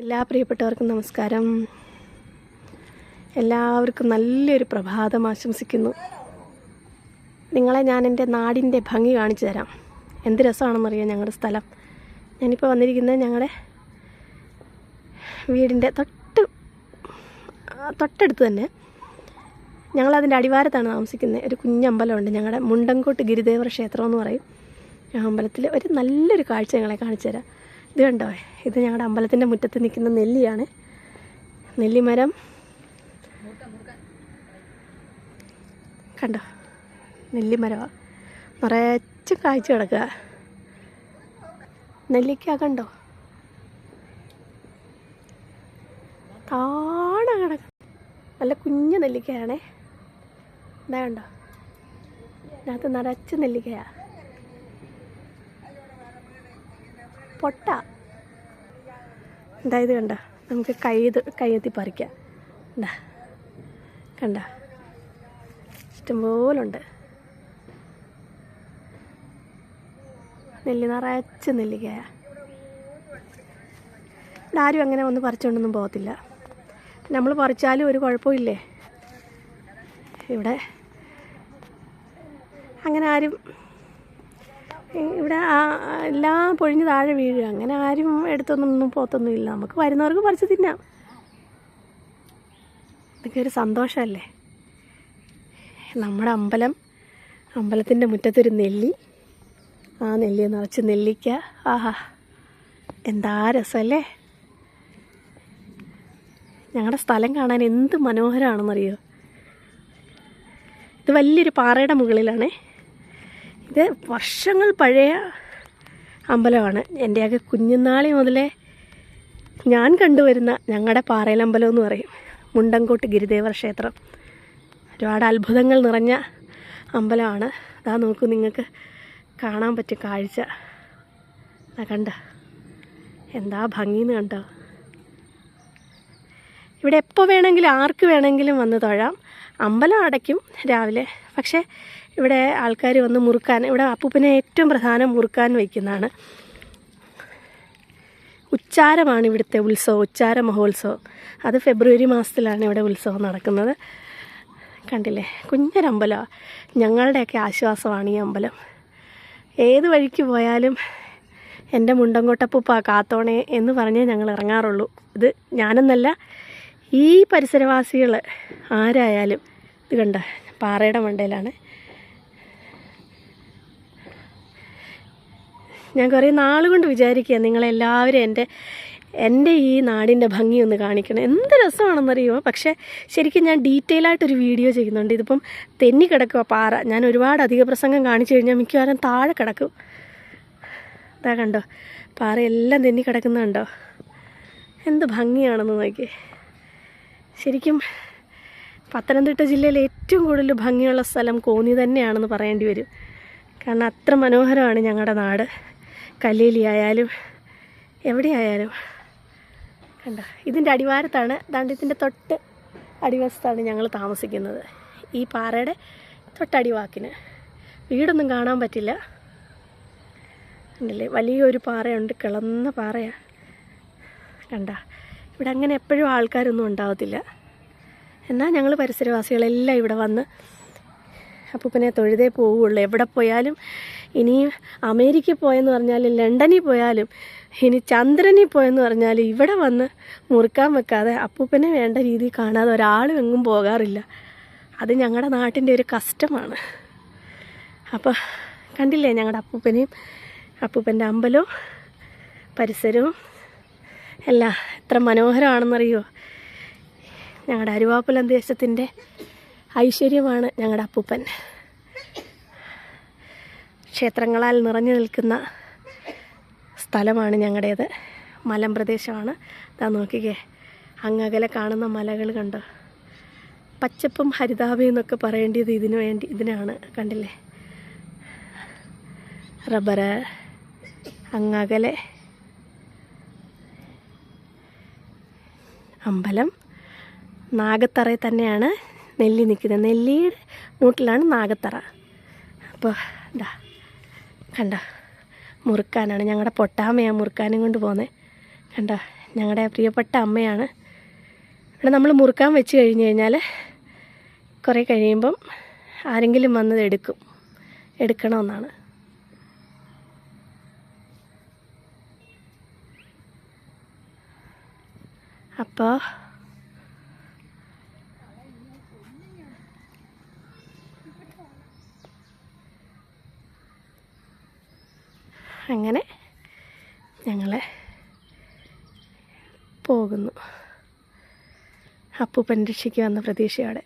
എല്ലാ പ്രിയപ്പെട്ടവർക്കും നമസ്കാരം. എല്ലാവർക്കും നല്ലൊരു പ്രഭാതം ആശംസിക്കുന്നു. നിങ്ങളെ ഞാൻ എന്റെ നാടിന്റെ ഭംഗി കാണിച്ചു തരാം. എന്ത് രസമാണെന്നറിയാം ഞങ്ങളുടെ സ്ഥലം? ഞാനിപ്പോൾ വന്നിരിക്കുന്നത് ഞങ്ങളുടെ വീടിന്റെ തൊട്ട് തൊട്ടടുത്ത് തന്നെ. ഞങ്ങളതിന്റെ അടിവാരത്താണ് താമസിക്കുന്നത്. ഒരു കുഞ്ഞമ്പലമുണ്ട്. ഞങ്ങളുടെ മുണ്ടങ്കോട്ട് ഗിരിദേവർ ക്ഷേത്രം എന്ന് പറയും. ആ അമ്പലത്തിൽ ഒരു നല്ലൊരു കാഴ്ച ഞങ്ങളെ കാണിച്ചു തരാം. ഇത് കണ്ടോ ഇത് ഞങ്ങളുടെ അമ്പലത്തിന്റെ മുറ്റത്ത് നിൽക്കുന്ന നെല്ലിയാണ്. നെല്ലിമരം. കണ്ടോ? നെല്ലിമരമാണ് നിറച്ച് കാഴ്ച കിടക്കുക നെല്ലിക്ക കണ്ടോ? താണ കിടക്കുക നല്ല കുഞ്ഞ നെല്ലിക്കയാണേ. ഇതാ കണ്ടോ? ഇതിനകത്ത് നിറച്ച് നെല്ലിക്കയാ. പൊട്ട. എന്താ ഇത് കണ്ട. നമുക്ക് കൈത് കയ്യെത്തി പറിക്കാം. എന്താ കണ്ട. ഇഷ്ടംപോലുണ്ട്. നെല്ലി നിറച്ച് നെല്ലിക്കയ. ഇവിടെ ആരും അങ്ങനെ ഒന്ന് പറിച്ചുകൊണ്ടൊന്നും പോകത്തില്ല. നമ്മൾ പറിച്ചാലും ഒരു കുഴപ്പമില്ലേ? ഇവിടെ അങ്ങനെ ആരും ഇവിടെ എല്ലാം പൊഴിഞ്ഞ് താഴെ വീഴുക. അങ്ങനെ ആരും എടുത്തൊന്നും പോത്തൊന്നും ഇല്ല. നമുക്ക് വരുന്നവർക്ക് പറിച്ച് തിന്നാം. ഇതൊക്കെ ഒരു സന്തോഷമല്ലേ? നമ്മുടെ അമ്പലം അമ്പലത്തിന്റെ മുറ്റത്തൊരു നെല്ലി. ആ നെല്ലി നിറച്ച് നെല്ലിക്ക. ആഹാ എന്താ രസമല്ലേ? ഞങ്ങളുടെ സ്ഥലം കാണാൻ എന്ത് മനോഹരമാണെന്നറിയോ? ഇത് വലിയൊരു പാറയുടെ മുകളിലാണേ. ഇത് വർഷങ്ങൾ പഴയ അമ്പലമാണ്. എന്റെയൊക്കെ കുഞ്ഞുനാളി മുതലേ ഞാൻ കണ്ടുവരുന്ന ഞങ്ങളുടെ പാറയിലമ്പലം എന്ന് പറയും. മുണ്ടങ്കോട്ട് ഗിരിദേവർ ക്ഷേത്രം. ഒരുപാട് അത്ഭുതങ്ങൾ നിറഞ്ഞ അമ്പലമാണ്. അതാ നോക്കൂ നിങ്ങൾക്ക് കാണാൻ പറ്റും കാഴ്ച. അതാ കണ്ട? എന്താ ഭംഗിന്ന് കണ്ടോ? ഇവിടെ എപ്പോൾ വേണമെങ്കിലും ആർക്ക് വേണമെങ്കിലും വന്ന് തൊഴാം. അമ്പലം അടയ്ക്കും രാവിലെ. പക്ഷേ ഇവിടെ ആൾക്കാർ വന്ന് മുറുക്കാൻ ഇവിടെ അപ്പൂപ്പനെ ഏറ്റവും പ്രധാനം മുറുക്കാൻ വയ്ക്കുന്നതാണ്. ഉച്ചാരമാണ് ഇവിടുത്തെ ഉത്സവം ഉച്ചാര മഹോത്സവം. അത് ഫെബ്രുവരി മാസത്തിലാണ് ഇവിടെ ഉത്സവം നടക്കുന്നത്. കണ്ടില്ലേ? കുഞ്ഞൊരമ്പലമാണ് ഞങ്ങളുടെയൊക്കെ ആശ്വാസമാണ് ഈ അമ്പലം. ഏത് വഴിക്ക് പോയാലും എന്റെ മുണ്ടങ്കോട്ടപ്പൂപ്പ കാത്തോണേ എന്ന് പറഞ്ഞേ ഞങ്ങൾ ഇറങ്ങാറുള്ളൂ. ഇത് ഞാനെന്നല്ല ഈ പരിസരവാസികൾ ആരായാലും. ഇത് കണ്ട? പാറയുടെ മണ്ടയിലാണ്. ഞാൻ കുറേ നാളുകൊണ്ട് വിചാരിക്കുക നിങ്ങളെല്ലാവരും എന്റെ എന്റെ ഈ നാടിന്റെ ഭംഗി ഒന്ന് കാണിക്കണം. എന്ത് രസമാണെന്നറിയുമോ പക്ഷേ ശരിക്കും ഞാൻ ഡീറ്റെയിൽ ആയിട്ടൊരു വീഡിയോ ചെയ്യുന്നുണ്ട്. ഇതിപ്പം തെന്നി കിടക്കുക പാറ. ഞാൻ ഒരുപാട് അധിക പ്രസംഗം കാണിച്ചു കഴിഞ്ഞാൽ മിക്കവാറും താഴെ കിടക്കും. അതാ കണ്ടോ? പാറയെല്ലാം തെന്നി കിടക്കുന്നുണ്ടോ എന്ത് ഭംഗിയാണെന്ന് നോക്കി ശരിക്കും പത്തനംതിട്ട ജില്ലയിൽ ഏറ്റവും കൂടുതൽ ഭംഗിയുള്ള സ്ഥലം കോന്നി തന്നെയാണെന്ന് പറയേണ്ടി വരും. കാരണം അത്ര മനോഹരമാണ് ഞങ്ങളുടെ നാട്. കല്ലേലി ആയാലും എവിടെയായാലും. കണ്ട? ഇതിന്റെ അടിവാരത്താണ് ദാണ്ഡ്യത്തിന്റെ തൊട്ട് അടിവശത്താണ് ഞങ്ങൾ താമസിക്കുന്നത്. ഈ പാറയുടെ തൊട്ടടിവാക്കിന്. വീടൊന്നും കാണാൻ പറ്റില്ല. ഉണ്ടല്ലേ? വലിയൊരു പാറയുണ്ട് കിളന്ന പാറയാണ് കണ്ട? ഇവിടെ അങ്ങനെ എപ്പോഴും ആൾക്കാരൊന്നും ഉണ്ടാവത്തില്ല. എന്നാൽ ഞങ്ങൾ പരിസരവാസികളെല്ലാം ഇവിടെ വന്ന് അപ്പൂപ്പനെ തൊഴുതേ പോവുള്ളൂ. എവിടെ പോയാലും ഇനി അമേരിക്കയിൽ പോയെന്ന് പറഞ്ഞാലും ലണ്ടനിൽ പോയാലും ഇനി ചന്ദ്രനിൽ പോയെന്ന് പറഞ്ഞാലും ഇവിടെ വന്ന് മുറുക്കാൻ വെക്കാതെ അപ്പൂപ്പനെ വേണ്ട രീതിയിൽ കാണാതെ ഒരാളും എങ്ങും പോകാറില്ല. അത് ഞങ്ങളുടെ നാട്ടിന്റെ ഒരു കഷ്ടമാണ്. അപ്പോൾ കണ്ടില്ലേ ഞങ്ങളുടെ അപ്പൂപ്പനെയും അപ്പൂപ്പന്റെ അമ്പലവും പരിസരവും എല്ലാം എത്ര മനോഹരമാണെന്നറിയോ? ഞങ്ങളുടെ അരുവാപ്പുലം ദേശത്തിന്റെ ഐശ്വര്യമാണ് ഞങ്ങളുടെ അപ്പൂപ്പൻ. ക്ഷേത്രങ്ങളാൽ നിറഞ്ഞു നിൽക്കുന്ന സ്ഥലമാണ് ഞങ്ങളുടേത് മലമ്പ്രദേശമാണ് ഇതാ നോക്കിക്കേ അങ്ങകലെ കാണുന്ന മലകൾ കണ്ടോ? പച്ചപ്പും ഹരിതാഭയും എന്നൊക്കെ പറയേണ്ടത് ഇതിനു വേണ്ടി ഇതിനാണ്. കണ്ടില്ലേ? റബ്ബർ അങ്ങകലെ അമ്പലം നാഗത്തറയിൽ തന്നെയാണ്. നെല്ലി നിൽക്കുന്നത്. നെല്ലിയുടെ മൂട്ടിലാണ് നാഗത്തറ. അപ്പോൾ ഇതാ കണ്ട? മുറുക്കാനാണ്. ഞങ്ങളുടെ പൊട്ടാമ്മയാണ് മുറുക്കാനും കൊണ്ട് പോകുന്നത് കണ്ട? ഞങ്ങളുടെ പ്രിയപ്പെട്ട അമ്മയാണ്. ഇവിടെ നമ്മൾ മുറുക്കാൻ വെച്ച് കഴിഞ്ഞ് കഴിഞ്ഞാൽ കുറേ കഴിയുമ്പം ആരെങ്കിലും വന്നത് എടുക്കും. എടുക്കണമെന്നാണ് അപ്പോൾ അങ്ങനെ ഞങ്ങൾ പോകുന്നു. അപ്പൂപ്പൻ രക്ഷയ്ക്ക് വന്ന പ്രതീക്ഷയോടെ.